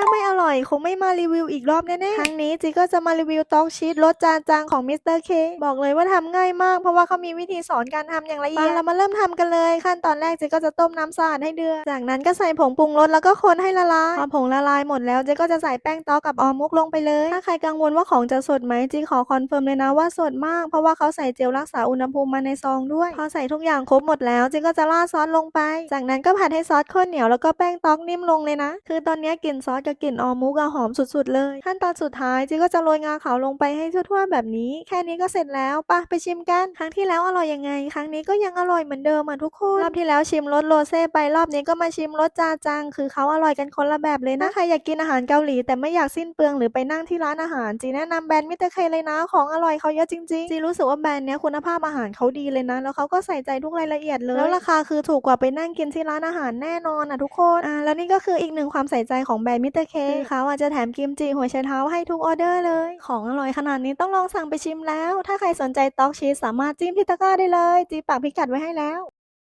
ถ้าไม่อร่อยคงไม่มารีวิวอีกรอบแน่ๆ ครั้งนี้จีก็จะมารีวิวต็อกชีสรสจานจางของมิสเตอร์เคบอกเลยว่าทำง่ายมาก เพราะว่าเขามีวิธีสอนการทำอย่างละเอียดเรามาเริ่มทำกันเลย ขั้นตอนแรกจีก็จะต้มน้ำสะอาดให้เดือด จากนั้นก็ใส่ผงปรุงรสแล้วก็คนให้ละลาย พอผงละลายหมดแล้วจีก็จะใส่แป้งต๊อกกับออมมุกลงไปเลย ถ้าใครกังวลว่าของจะสดไหมจีขอคอนเฟิร์มเลยนะว่าสดมาก เพราะว่าเขาใส่เจลรักษาอุณหภูมิมาในซองด้วย พอใส่ทุกอย่างครบหมดแล้วจีก็จะราดซอสลงไป จากนั้นก็ผัดให้ซอสข้นเหนียวแล้วก็แป้งต๊อกนิ่มลงเลยนะ คือตอนนี้กลิ่นซอสกับกลิ่นออมมุกอะหอมสุดๆเลย ขั้นตอนสุดท้ายจีก็จะโรยงาขาวลงไปให้ทั่วๆแบบนี้ แค่นี้ก็เสร็จแล้วปะไปชิมกัน ครั้งที่แล้วอร่อยยังไง ครั้งนี้ก็ยังอร่อยเหมือนเดิมอะทุกคน รอบที่แล้วชิมรสโรเซ่ไปรอบนี้ก็มาชิมรสจาจัง คือเขาอร่อยกันคนละแบบเลยนะ ใครอยากกินอาหารเกาหลี แต่ไม่อยากสิ้นเปลืองหรือไปนั่งที่ร้านอาหารจีแนะนำแบรนด์มิเตอร์เคเลยนะ ของอร่อยเขาเยอะจริงๆจีรู้สึกว่าแบรนด์เนี้ยคุณภาพอาหารเขาดีเลยนะ แล้วเขาก็ใส่ใจทุกรายละเอียดเลย แล้วราคาคือถูกกว่าไปนั่งกินที่ร้านอาหารแน่นอนอะทุกคนอ่าแล้วนี่ก็คืออีกหนึ่งความใส่ใจของแบรนด์มิเตอร์เคเขาอาจจะแถมกิมจิหัวไชเท้าให้ทุกออเดอร์เลย ของอร่อยขนาดนี้ต้องลองสั่งไปชิมแล้ว ถ้าใครสนใจต็อกชีสสามารถจิ้มที่ตะกร้าได้เลย จีปากพิกัดไว้ให้แล้ว